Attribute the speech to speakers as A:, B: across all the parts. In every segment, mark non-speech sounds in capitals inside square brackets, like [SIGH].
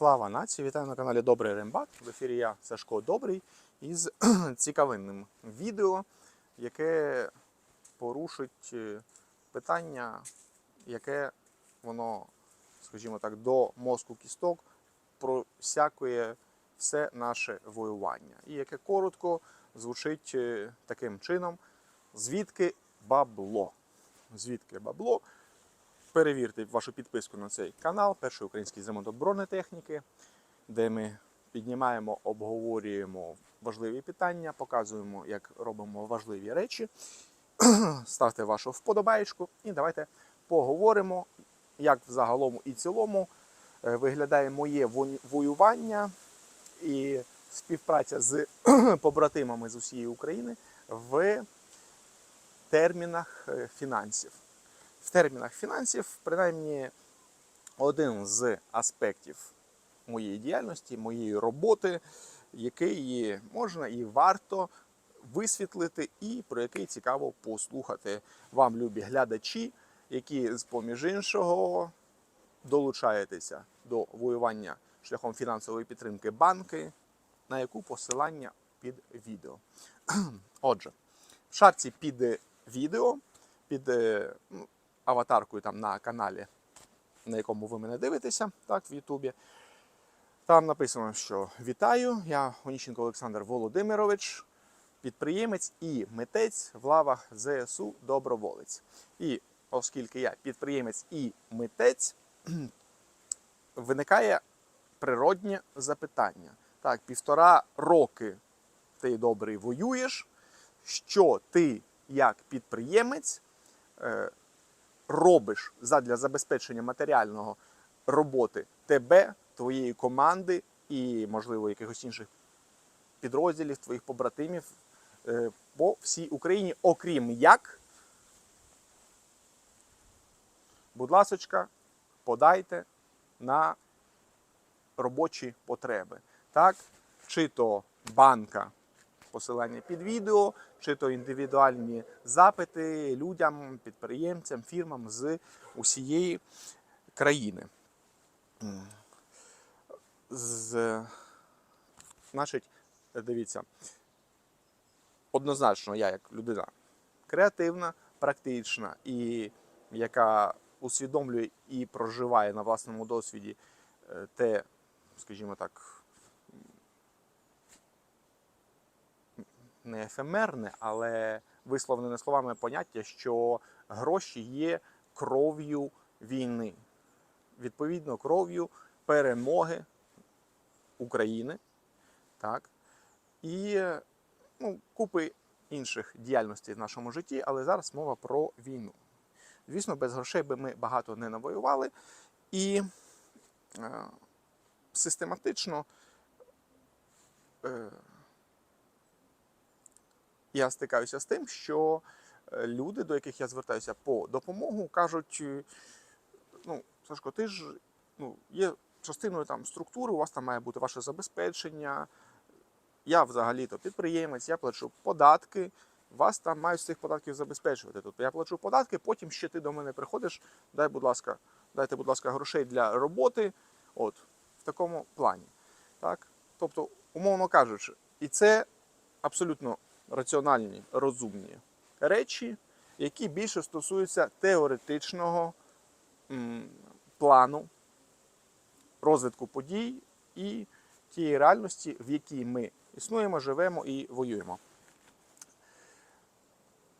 A: Слава нації! Вітаю на каналі Добрий Рембат. В ефірі я Сашко Добрий із [CLEARS THROAT] цікавинним відео, яке порушить е, питання, яке воно, скажімо так, до мозку кісток просякує все наше воювання. І яке коротко звучить е, таким чином: звідки бабло? Звідки бабло? Перевірте вашу підписку на цей канал, перший український ремонт бронетехніки, де ми піднімаємо, обговорюємо важливі питання, показуємо, як робимо важливі речі. [CLEARS THROAT] Ставте вашу вподобаєчку і давайте поговоримо, як взагалом і цілому е, виглядає моє воювання і співпраця з [CLEARS THROAT] побратимами з усієї України в термінах е, фінансів в термінах фінансів, принаймні, один з аспектів моєї діяльності, моєї роботи, який можна і варто висвітлити, і про який цікаво послухати вам, любі глядачі, які з поміж іншого долучаєтеся до воювання шляхом фінансової підтримки банки, на яку посилання під відео. [CLEARS THROAT] Отже, в шарці під відео, під е, ну, аватаркою там на каналі, на якому ви мене дивитеся, так, в Ютубі. Там написано, що вітаю, я Оніщенко Олександр Володимирович, підприємець і митець в лавах ЗСУ Доброволець. І оскільки я підприємець і митець, [CLEARS THROAT] виникає природнє запитання. Так, півтора роки ти добрий воюєш, що ти як підприємець е, робиш задля забезпечення матеріального роботи тебе, твоєї команди і, можливо, якихось інших підрозділів, твоїх побратимів е, по всій Україні, окрім як, будь ласочка, подайте на робочі потреби. Так? Чи то банка посилання під відео, чи то індивідуальні запити людям, підприємцям, фірмам з усієї країни. З, значить, дивіться, однозначно, я як людина креативна, практична і яка усвідомлює і проживає на власному досвіді е, те, скажімо так, не ефемерне, але висловлене словами поняття, що гроші є кров'ю війни. Відповідно, кров'ю перемоги України. Так? І ну, купи інших діяльностей в нашому житті, але зараз мова про війну. Звісно, без грошей би ми багато не навоювали. І е, систематично е, я стикаюся з тим, що е, люди, до яких я звертаюся по допомогу, кажуть: е, ну, Сашко, ти ж ну, є частиною там структури, у вас там має бути ваше забезпечення. Я взагалі-то підприємець, я плачу податки, вас там мають з цих податків забезпечувати. Тобто я плачу податки, потім ще ти до мене приходиш, дай, будь ласка, дайте, будь ласка, грошей для роботи. От, в такому плані. Так? Тобто, умовно кажучи, і це абсолютно раціональні, розумні речі, які більше стосуються теоретичного м, плану розвитку подій і тієї реальності, в якій ми існуємо, живемо і воюємо.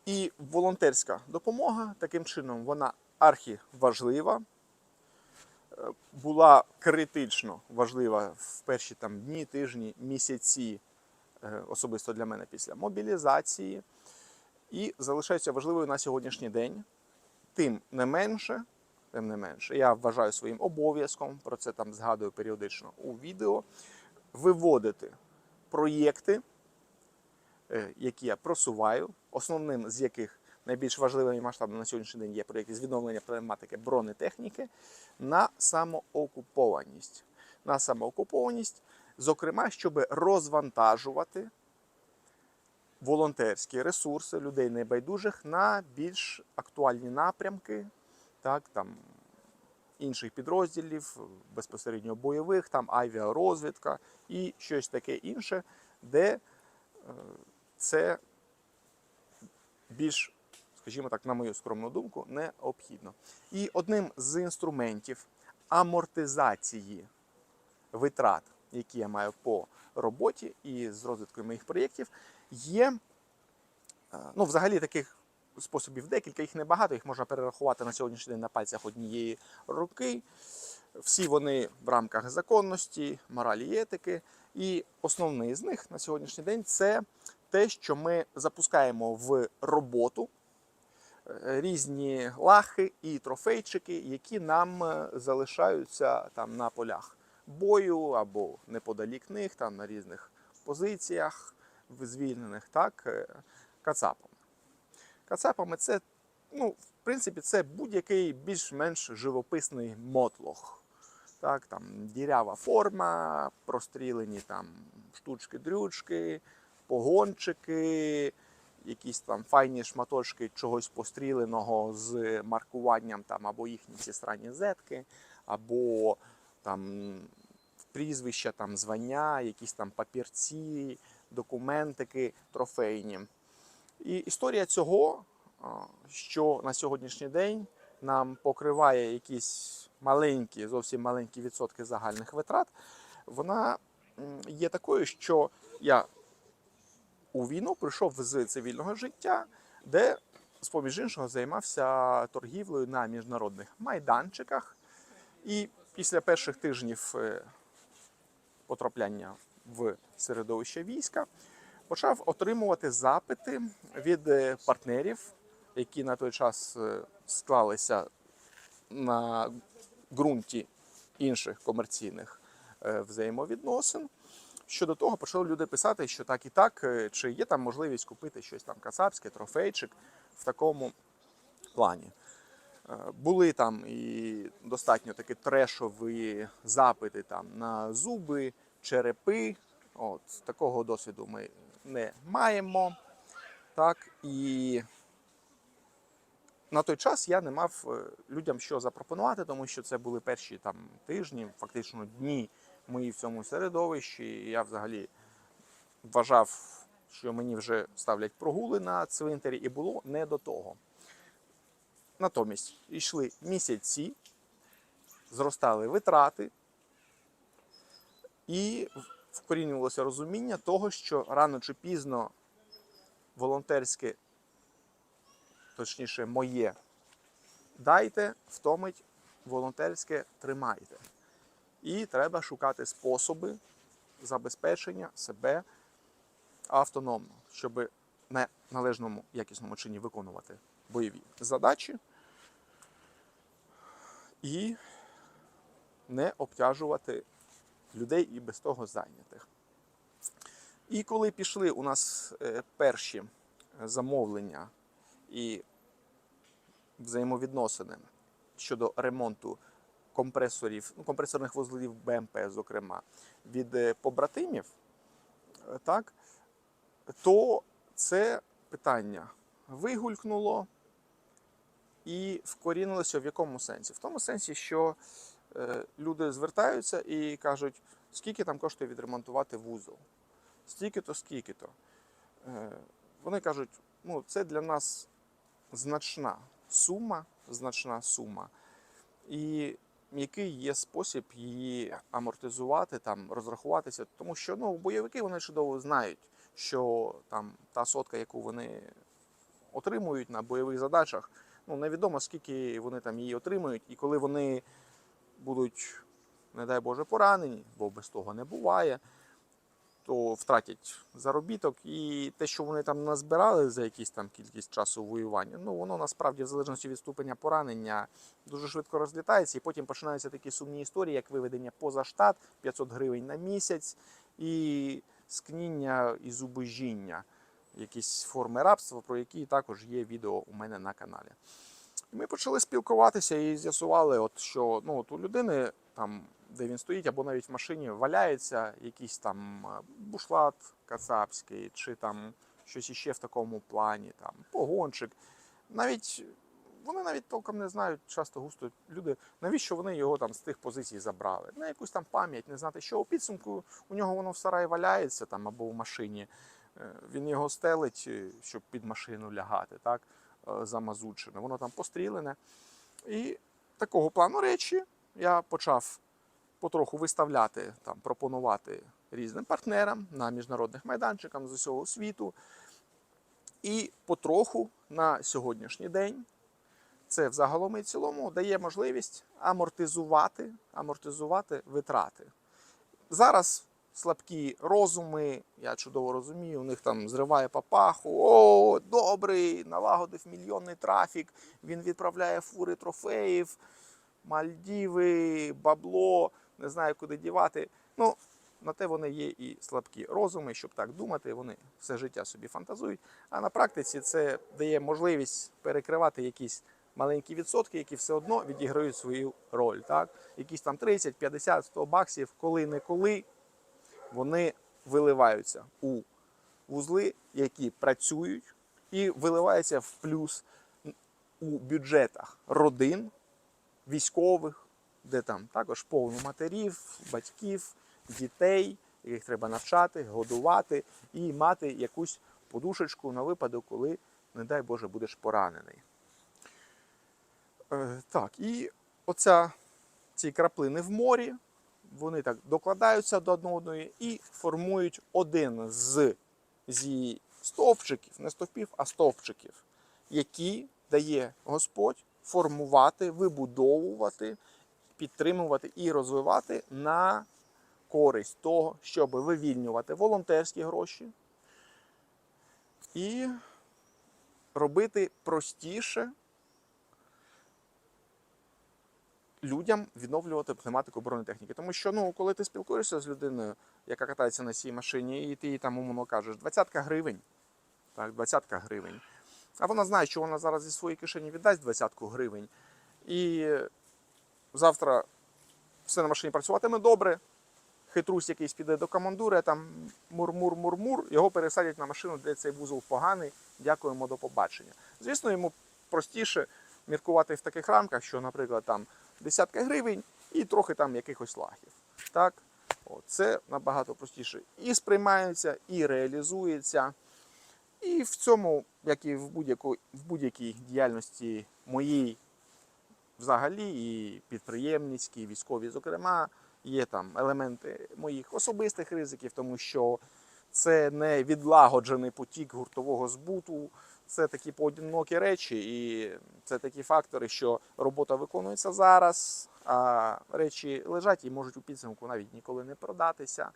A: І волонтерська допомога таким чином вона архіважлива, е, була критично важлива в перші там дні, тижні, місяці особисто для мене після мобілізації, і залишається важливою на сьогоднішній день. Тим не менше, тим не менше, я вважаю своїм обов'язком, про це там згадую періодично у відео, виводити проєкти, е, які я просуваю, основним з яких найбільш важливим і масштабним на сьогоднішній день є проєкт з відновлення проблематики бронетехніки на самоокупованість. На самоокупованість, зокрема, щоб розвантажувати волонтерські ресурси людей небайдужих на більш актуальні напрямки, так, там, інших підрозділів, безпосередньо бойових, там авіарозвідка і щось таке інше, де е, це більш, скажімо так, на мою скромну думку, необхідно. І одним з інструментів амортизації витрат, які я маю по роботі і з розвиткою моїх проєктів, є е, ну, взагалі таких способів декілька, їх небагато, їх можна перерахувати на сьогоднішній день на пальцях однієї руки. Всі вони в рамках законності, моралі і етики. І основний з них на сьогоднішній день це те, що ми запускаємо в роботу е, різні лахи і трофейчики, які нам е, залишаються там на полях бою або неподалік них, там на різних позиціях звільнених, так, е, кацапами. Кацапами це, ну, в принципі, це будь-який більш-менш живописний мотлох. Так, там дірява форма, прострілені там штучки-дрючки, погончики, якісь там файні шматочки чогось постріленого з маркуванням там або їхні ці зетки, або там прізвища, там звання, якісь там папірці, документики трофейні. І історія цього, що на сьогоднішній день нам покриває якісь маленькі, зовсім маленькі відсотки загальних витрат, вона є такою, що я у війну прийшов з цивільного життя, де, з-поміж іншого, займався торгівлею на міжнародних майданчиках. І після перших тижнів е, потрапляння в середовище війська почав отримувати запити від е, партнерів, які на той час е, склалися на ґрунті інших комерційних е, взаємовідносин. Щодо того, почали люди писати, що так і так, чи є там можливість купити щось там кацапське, трофейчик в такому плані. Були там і достатньо такі трешові запити там на зуби, черепи. От такого досвіду ми не маємо. Так і на той час я не мав е, людям що запропонувати, тому що це були перші там тижні, фактично дні мої в цьому середовищі. І я взагалі вважав, що мені вже ставлять прогули на цвинтарі, і було не до того. Натомість йшли місяці, зростали витрати, і вкорінювалося розуміння того, що рано чи пізно волонтерське, точніше, моє дайте, втомить, волонтерське тримайте. І треба шукати способи забезпечення себе автономно, щоб на належному якісному чині виконувати бойові задачі і не обтяжувати людей і без того зайнятих. І коли пішли у нас е, перші замовлення і взаємовідносини щодо ремонту компресорів, ну, компресорних вузлів БМП, зокрема, від е, побратимів, е, так, то це питання вигулькнуло і вкорінилося в якому сенсі? В тому сенсі, що е, люди звертаються і кажуть, скільки там коштує відремонтувати вузол, стільки-то, скільки-то. Е, вони кажуть, ну це для нас значна сума, значна сума. І який є спосіб її амортизувати, там, розрахуватися, тому що ну, бойовики вони чудово знають, що там та сотка, яку вони отримують на бойових задачах, ну невідомо скільки вони там її отримують, і коли вони будуть, не дай Боже, поранені, бо без того не буває, то втратять заробіток, і те, що вони там назбирали за якийсь там кількість часу воювання, ну воно насправді в залежності від ступеня поранення дуже швидко розлітається, і потім починаються такі сумні історії, як виведення поза штат 500 гривень на місяць і скніння і зубожіння, якісь форми рабства, про які також є відео у мене на каналі. І ми почали спілкуватися і з'ясували, от, що ну, от у людини, там, де він стоїть, або навіть в машині валяється якийсь там е, бушлат кацапський, чи там щось іще в такому плані, там, погончик. Навіть вони навіть толком не знають, часто густо люди, навіщо вони його там з тих позицій забрали. На якусь там пам'ять, не знати, що у підсумку у нього воно в сараї валяється там або в машині. Е, Він його стелить, е, щоб під машину лягати, так, замазучене. Воно там пострілене. І такого плану речі я почав потроху виставляти, там, пропонувати різним партнерам на міжнародних майданчиках з усього світу. І потроху на сьогоднішній день це взагалом і цілому дає можливість амортизувати, амортизувати витрати. Зараз слабкі розуми, я чудово розумію, у них там зриває папаху. О, добрий, налагодив мільйонний трафік, він відправляє фури трофеїв, Мальдіви, бабло, не знаю, куди дівати. Ну, на те вони є і слабкі розуми, щоб так думати, вони все життя собі фантазують. А на практиці це дає можливість перекривати якісь маленькі відсотки, які все одно відіграють свою роль. Так? Якісь там 30, 50, 100 баксів, коли-неколи вони виливаються у вузли, які працюють, і виливаються в плюс у бюджетах родин, військових, де там також повно матерів, батьків, дітей, яких треба навчати, годувати і мати якусь подушечку на випадок, коли, не дай Боже, будеш поранений. Е, так, і оця ці краплини в морі, вони так докладаються до одної і формують один з зі стовпчиків, не стовпів, а стовпчиків, які дає Господь формувати, вибудовувати, підтримувати і розвивати на користь того, щоб вивільнювати волонтерські гроші і робити простіше людям відновлювати пневматику бронетехніки. Тому що, ну, коли ти спілкуєшся з людиною, яка катається на цій машині, і ти їй там умовно кажеш, 20 гривень, так, 20 гривень. А вона знає, що вона зараз зі своєї кишені віддасть 20 гривень. І завтра все на машині працюватиме добре. Хитрусь якийсь піде до командури, там мур-мур-мур-мур, його пересадять на машину, де цей вузол поганий. Дякуємо до побачення. Звісно, йому простіше міркувати в таких рамках, що, наприклад, там десятка гривень і трохи там якихось лагів. Так? О, це набагато простіше і сприймається, і реалізується. І в цьому, як і в будь-якій в будь-якій діяльності моїй взагалі, і підприємницькій, військовій, зокрема, є там елементи моїх особистих ризиків, тому що це не відлагоджений потік гуртового збуту, це такі поодинокі речі, і це такі фактори, що робота виконується зараз, а речі лежать і можуть у підсумку навіть ніколи не продатися.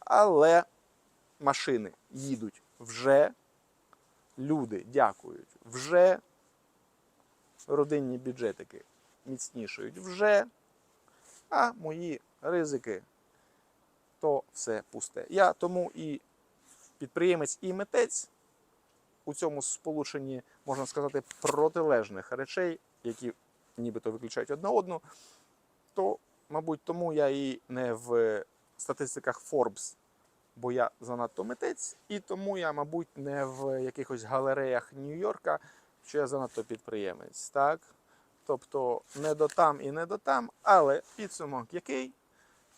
A: Але машини їдуть вже, люди дякують вже, родинні бюджетики міцнішають вже, а мої ризики то все пусте. Я тому і підприємець, і митець у цьому сполученні, можна сказати, протилежних речей, які нібито виключають одна одну, то, мабуть, тому я і не в статистиках Forbes, бо я занадто митець, і тому я, мабуть, не в якихось галереях Нью-Йорка, що я занадто підприємець. Так? Тобто не до там і не до там, але підсумок який?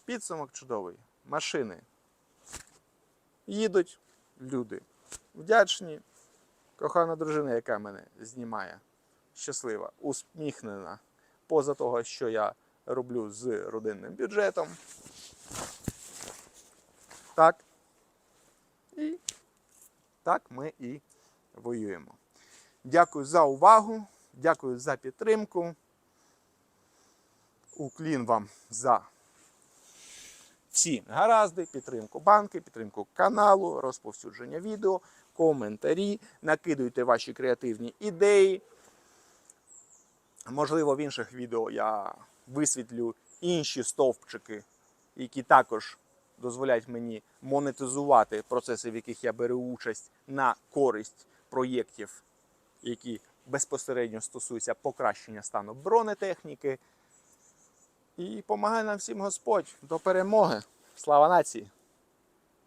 A: Підсумок чудовий. Машини їдуть, люди вдячні. Кохана дружина, яка мене знімає, щаслива, усміхнена, поза того, що я роблю з родинним бюджетом. Так. І так ми і воюємо. Дякую за увагу, дякую за підтримку. Уклін вам за всі гаразди, підтримку банки, підтримку каналу, розповсюдження відео, коментарі, накидуйте ваші креативні ідеї. Можливо, в інших відео я висвітлю інші стовпчики, які також дозволяють мені монетизувати процеси, в яких я беру участь на користь проєктів, які безпосередньо стосуються покращення стану бронетехніки. І помагає нам всім Господь до перемоги. Слава нації!